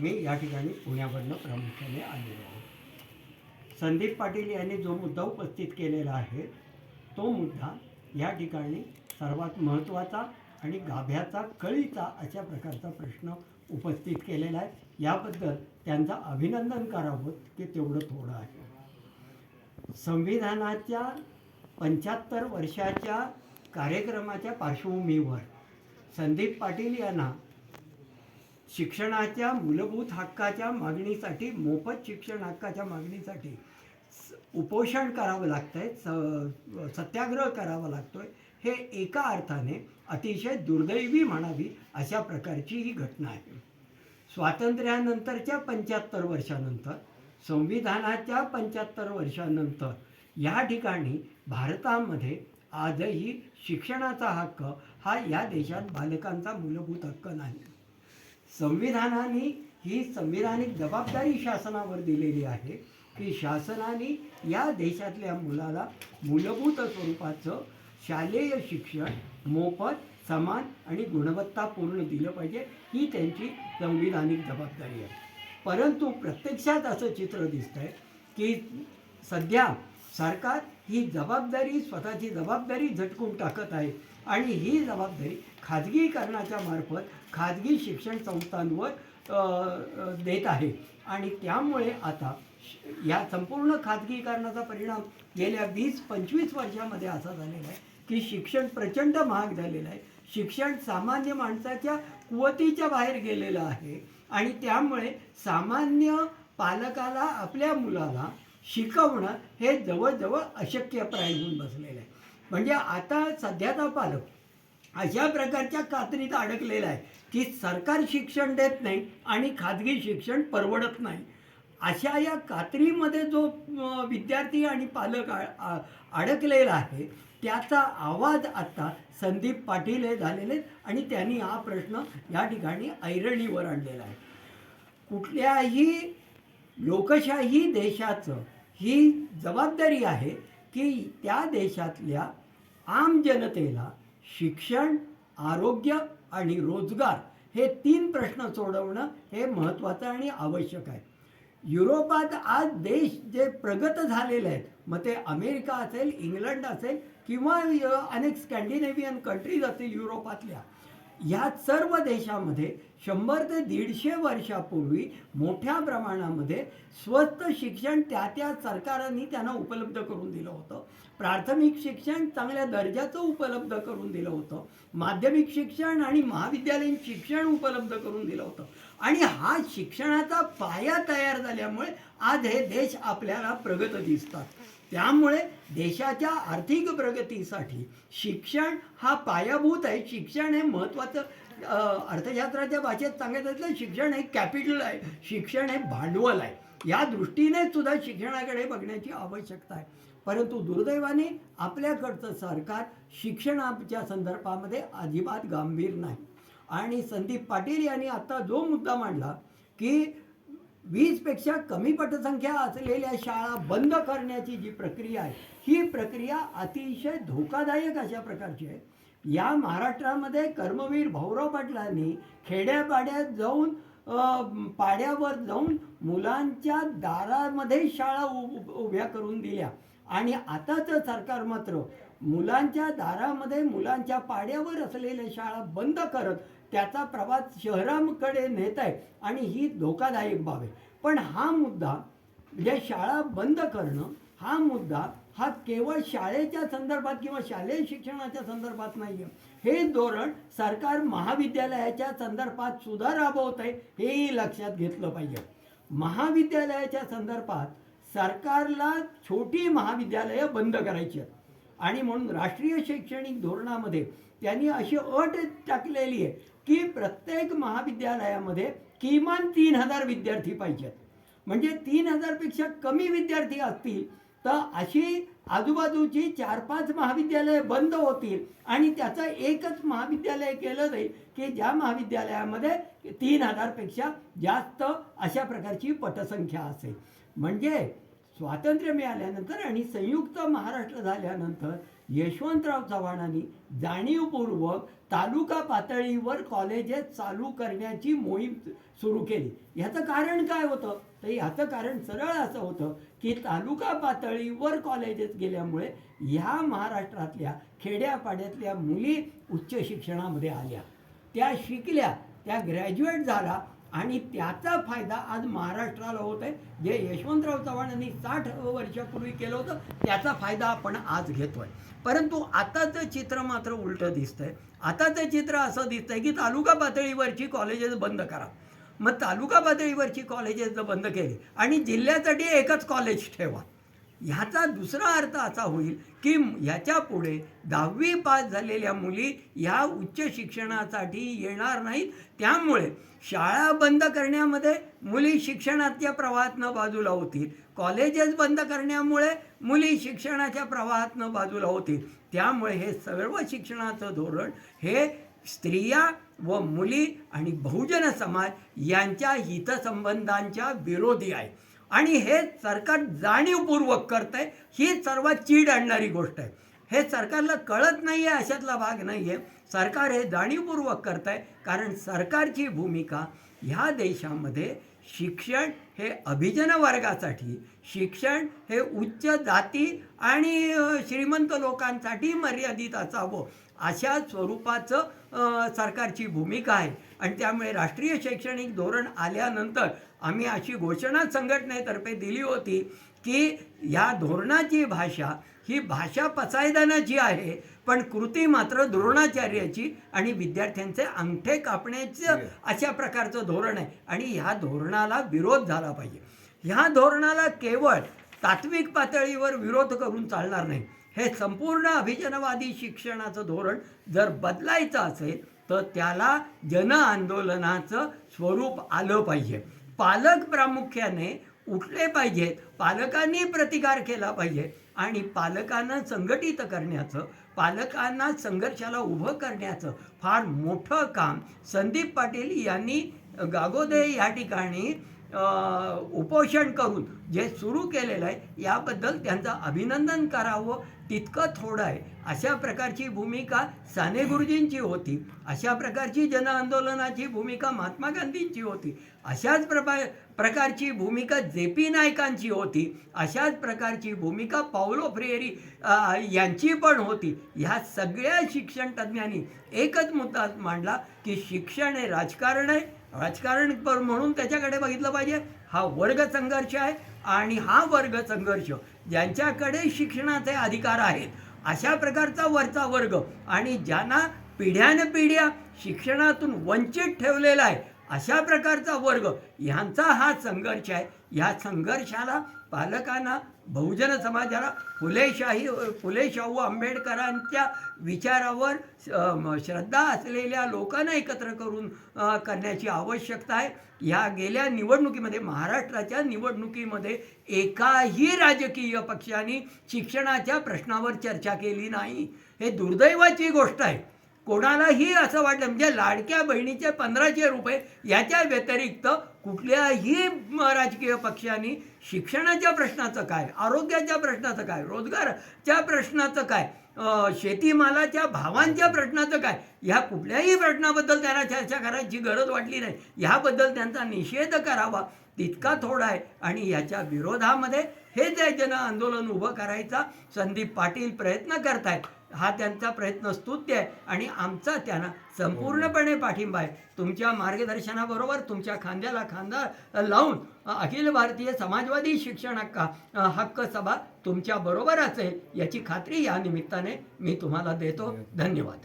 आम्ही या ठिकाणी पुण्यामधनं प्रामुख्याने आलेलो आहोत. संदीप पाटील यांनी जो मुद्दा उपस्थित केलेला आहे तो मुद्दा या ठिकाणी सर्वात महत्त्वाचा आणि गाभ्याचा कळीचा अशा प्रकारचा प्रश्न उपस्थित केलेला आहे. याबद्दल त्यांचा अभिनंदन करावं की तेवढं थोडं आहे. संविधानाच्या पंच्याहत्तर वर्षाच्या कार्यक्रमाच्या पार्श्वभूमीवर संदीप पाटील यांना शिक्षणाच्या मूलभूत हक्काच्या मागणीसाठी मोफत शिक्षण हक्काच्या मागणीसाठी उपोषण करावं लागतंय स सत्याग्रह करावा लागतोय हे एका अर्थाने अतिशय दुर्दैवी म्हणावी अशा प्रकारची ही घटना आहे. स्वातंत्र्यानंतरच्या पंच्याहत्तर वर्षानंतर संविधानाच्या पंच्याहत्तर वर्षानंतर या ठिकाणी भारतामध्ये आजही शिक्षणाचा हक्क हा या देशात बालकांचा मूलभूत हक्क नाही. संविधानाने ही संविधानिक जबाबदारी शासनावर दिलेली आहे की शासनाने या देशातल्या मुलाला मूलभूत स्वरूपाचं शालेय शिक्षण मोफत समान आणि गुणवत्तापूर्ण दिलं पाहिजे ही त्यांची संविधानिक जबाबदारी आहे. परंतु प्रत्यक्षात असं चित्र दिसतंय की सध्या सरकार ही जबाबदारी स्वतःची जबाबदारी झटकून टाकत आहे. आणि ही जबाबदारी खाजगीकरणाच्या मार्फत खाजगी शिक्षण संस्थांवर देत आहे. आणि त्यामुळे आता श- या संपूर्ण खाजगीकरणाचा परिणाम गेल्या वीस पंचवीस वर्षामध्ये असा झालेला आहे की शिक्षण प्रचंड महाग झालेलं आहे. शिक्षण सामान्य माणसाच्या कुवतीच्या बाहेर गेलेलं आहे. आणि त्यामुळे सामान्य पालकाला आपल्या मुलाला शिकवणं हे जवळजवळ अशक्यप्राय होऊन बसलेलं आहे. म्हणजे आता सध्याचा पालक अशा प्रकारच्या कात्रीत अडकलेला आहे की सरकार शिक्षण देत नाही आणि खाजगी शिक्षण परवडत नाही. अशा या कात्रीमध्ये जो विद्यार्थी आणि पालक आ- अडकलेला आहे त्याचा आवाज आता संदीप पाटील हे झालेले आहेत आणि त्यांनी हा प्रश्न या ठिकाणी ऐरणीवर आणलेला आहे. कुठल्याही लोकशाही देशाचं ही जबाबदारी आहे की त्या देशातल्या आम जनतेला शिक्षण आरोग्य आणि रोजगार हे तीन प्रश्न सोडवणं हे महत्त्वाचं आणि आवश्यक आहे. युरोपात आज देश जे प्रगत झालेले आहेत मग ते अमेरिका असेल इंग्लंड असेल किंवा अनेक स्कॅन्डिनेव्हियन कंट्रीज असतील युरोपातल्या या सर्व देशामध्ये शंभर ते दीडशे वर्षापूर्वी मोठ्या प्रमाणामध्ये स्वस्त शिक्षण त्या त्या सरकारांनी त्यांना उपलब्ध करून दिलं होतं. प्राथमिक शिक्षण चांगल्या दर्जाचं उपलब्ध करून दिलं होतं. माध्यमिक शिक्षण आणि महाविद्यालयीन शिक्षण उपलब्ध करून दिलं होतं. आणि हा शिक्षणाचा पाया तयार झाल्यामुळे आज हे देश आपल्याला प्रगत दिसतात. त्यामुळे देशाच्या आर्थिक प्रगतीसाठी शिक्षण हा पायाभूत आहे. शिक्षण हे महत्त्वाचं अर्थशास्त्राच्या भाषेत सांगायचं तर शिक्षण हे कॅपिटल आहे. शिक्षण हे भांडवल आहे. या दृष्टीने सुद्धा शिक्षणाकडे बघण्याची आवश्यकता आहे. परंतु दुर्दैवाने आपल्याकडचं सरकार शिक्षणाच्या संदर्भामध्ये अजिबात गांभीर नाही. आणि संदीप पाटील यांनी आता जो मुद्दा मांडला की वीसपेक्षा कमी पटसंख्या असलेल्या शाळा बंद करण्याची जी प्रक्रिया आहे ही प्रक्रिया अतिशय धोकादायक अशा प्रकारची आहे. या महाराष्ट्रामध्ये कर्मवीर भाऊराव पाटलांनी खेड्यापाड्यात जाऊन पाड्यावर जाऊन मुलांच्या दारामध्ये शाळा उ- उभ्या करून दिल्या. आणि आताचं सरकार मात्र मुलांच्या दारामध्ये मुलांच्या पाड्यावर असलेल्या शाळा बंद करत त्याचा प्रवास शहरांकडे नेत आहे आणि ही धोकादायक बाब आहे. पण हा मुद्दा म्हणजे शाळा बंद करणं हा मुद्दा हा केवळ शाळेच्या संदर्भात किंवा शालेय शिक्षणाच्या संदर्भात नाही आहे हे धोरण सरकार महाविद्यालयाच्या संदर्भात सुद्धा राबवत आहे हेही लक्षात घेतलं पाहिजे. महाविद्यालयाच्या संदर्भात सरकारला छोटी महाविद्यालयं बंद करायची आहेत. आणि म्हणून राष्ट्रीय शैक्षणिक धोरणामध्ये त्यांनी अशी अट टाकलेली आहे की प्रत्येक महाविद्यालयामध्ये किमान तीन हजार विद्यार्थी पाहिजेत. म्हणजे तीन हजारपेक्षा कमी विद्यार्थी असतील तर अशी आजूबाजूची चार पाच महाविद्यालय बंद होतील आणि त्याचं एकच महाविद्यालय केलं जाईल की ज्या महाविद्यालयामध्ये तीन हजारपेक्षा जास्त अशा प्रकारची पटसंख्या असेल. म्हणजे स्वातंत्र्य मिळाल्यानंतर आणि संयुक्त महाराष्ट्र झाल्यानंतर यशवंतराव चव्हाणांनी जाणीवपूर्वक तालुका पातळीवर कॉलेजेस चालू करण्याची मोहीम सुरू केली. ह्याचं कारण काय होतं? तर ह्याचं कारण सरळ असं होतं की तालुका पातळीवर कॉलेजेस गेल्यामुळे ह्या महाराष्ट्रातल्या खेड्यापाड्यातल्या मुली उच्च शिक्षणामध्ये आल्या. त्या शिकल्या त्या ग्रॅज्युएट झाला आणि त्याचा फायदा आज महाराष्ट्राला होत आहे. जे यशवंतराव चव्हाणांनी साठ वर्षापूर्वी केलं होतं त्याचा फायदा आपण आज घेतोय. परंतु आताचं चित्र मात्र उलटं दिसतंय. आताचं चित्र असं दिसतंय की तालुका पातळीवरची कॉलेजेस बंद करा. मग तालुका पातळीवरची कॉलेजेस बंद केली आणि जिल्ह्यासाठी एकच कॉलेज ठेवा. ह्याचा दुसरा अर्थ असा होईल की ह्याच्या पुढे दहावी पास झालेल्या मुली ह्या उच्च शिक्षणासाठी येणार नाहीत. त्यामुळे शाळा बंद करण्यामध्ये मुली शिक्षणाच्या प्रवाहातनं बाजूला होतील. कॉलेजेस बंद करण्यामुळे मुली शिक्षणाच्या प्रवाहातनं बाजूला होतील. त्यामुळे हे सर्व शिक्षणाचं धोरण हे स्त्रिया व मुली आणि बहुजन समाज यांच्या हितसंबंधांच्या विरोधी आहे. आणि हे सरकार जाणीवपूर्वक करत आहे ही सर्वात चीड आणणारी गोष्ट आहे. हे सरकारला कळत नाही आहे अशातला भाग नाही आहे सरकार हे जाणीवपूर्वक करत आहे कारण सरकारची भूमिका ह्या देशामध्ये शिक्षण हे अभिजन वर्गासाठी शिक्षण हे उच्च जाती आणि श्रीमंत लोकांसाठी मर्यादित असावं अशा स्वरूपाचं सरकारची भूमिका आहे. आणि त्यामुळे राष्ट्रीय शैक्षणिक धोरण आल्यानंतर आम्ही अशी घोषणा संघटनेतर्फे दिली होती की या धोरणाची भाषा ही भाषा पसायदानाची आहे पण कृती मात्र द्रोणाचार्याची आणि विद्यार्थ्यांचे अंगठे कापण्याचं अशा प्रकारचं धोरण आहे. आणि ह्या धोरणाला विरोध झाला पाहिजे. ह्या धोरणाला केवळ तात्विक पातळीवर विरोध करून चालणार नाही. हे संपूर्ण अभिजनवादी शिक्षणाचं धोरण जर बदलायचं असेल तर त्याला जन आंदोलनाचं स्वरूप आलं पाहिजे. पालक प्रामुख्याने उठले पाहिजेत. पालकांनी प्रतिकार केला पाहिजे. आणि पालकांना संघटित करण्याचं पालकांना संघर्षाला उभं करण्याचं फार मोठं काम संदीप पाटील यांनी गागोदे या ठिकाणी उपोषण करून जे सुरू केलेलं आहे याबद्दल त्यांचं अभिनंदन करावं. तितकं थोडं आहे. अशा प्रकारची भूमिका साने गुरुजींची होती. अशा प्रकारची जन आंदोलनाची भूमिका महात्मा गांधींची होती. अशाच प्रपा प्रकारची भूमिका जे पी नायकांची होती. अशाच प्रकारची भूमिका पावलो फ्रेरी यांची पण होती. ह्या सगळ्या शिक्षण तज्ज्ञांनी एकच मुद्दा मांडला की शिक्षण हे राजकारण आहे. राजकारण पर म्हणून त्याच्याकडे बघितलं पाहिजे. हा वर्ग संघर्ष आहे आणि हा वर्ग संघर्ष ज्यांच्याकडे शिक्षणाचे अधिकार आहेत अशा प्रकारचा वरचा वर्ग आणि ज्यांना पिढ्यानपिढ्या शिक्षणातून वंचित ठेवलेला आहे अशा प्रकारचा वर्ग ह्यांचा हा संघर्ष आहे. ह्या संघर्षाला पालकांना बहुजन समाजाला फुलेशाही फुले शाहू आंबेडकरांच्या विचारावर श्रद्धा असलेल्या लोकांना एकत्र करून करण्याची आवश्यकता आहे. ह्या गेल्या निवडणुकीमध्ये महाराष्ट्राच्या निवडणुकीमध्ये एकाही राजकीय पक्षाने शिक्षणाच्या प्रश्नावर चर्चा केली नाही. हे दुर्दैवाची गोष्ट आहे. कोणालाही असं वाटलं म्हणजे लाडक्या बहिणीचे पंधराशे रुपये याच्या व्यतिरिक्त कुठल्याही राजकीय पक्षांनी शिक्षणाच्या प्रश्नाचं काय आरोग्याच्या प्रश्नाचं काय रोजगारच्या प्रश्नाचं काय शेतीमालाच्या भावांच्या प्रश्नाचं काय ह्या कुठल्याही प्रश्नाबद्दल त्यांना चर्चा करायची गरज वाटली नाही. ह्याबद्दल त्यांचा निषेध करावा तितका थोडा आहे. आणि याच्या विरोधामध्ये हे जे जन आंदोलन उभं करायचा संदीप पाटील प्रयत्न करतायत हा त्यांचा प्रयत्न स्तुत्य आहे. आणि आमचा त्यांना संपूर्णपणे पाठिंबा आहे. तुमच्या मार्गदर्शनाबरोबर तुमच्या खांद्याला खांदा लावून अखिल भारतीय समाजवादी शिक्षण हक्का हक्क सभा तुमच्या बरोबर असेल याची खात्री या निमित्ताने मी तुम्हाला देतो. धन्यवाद.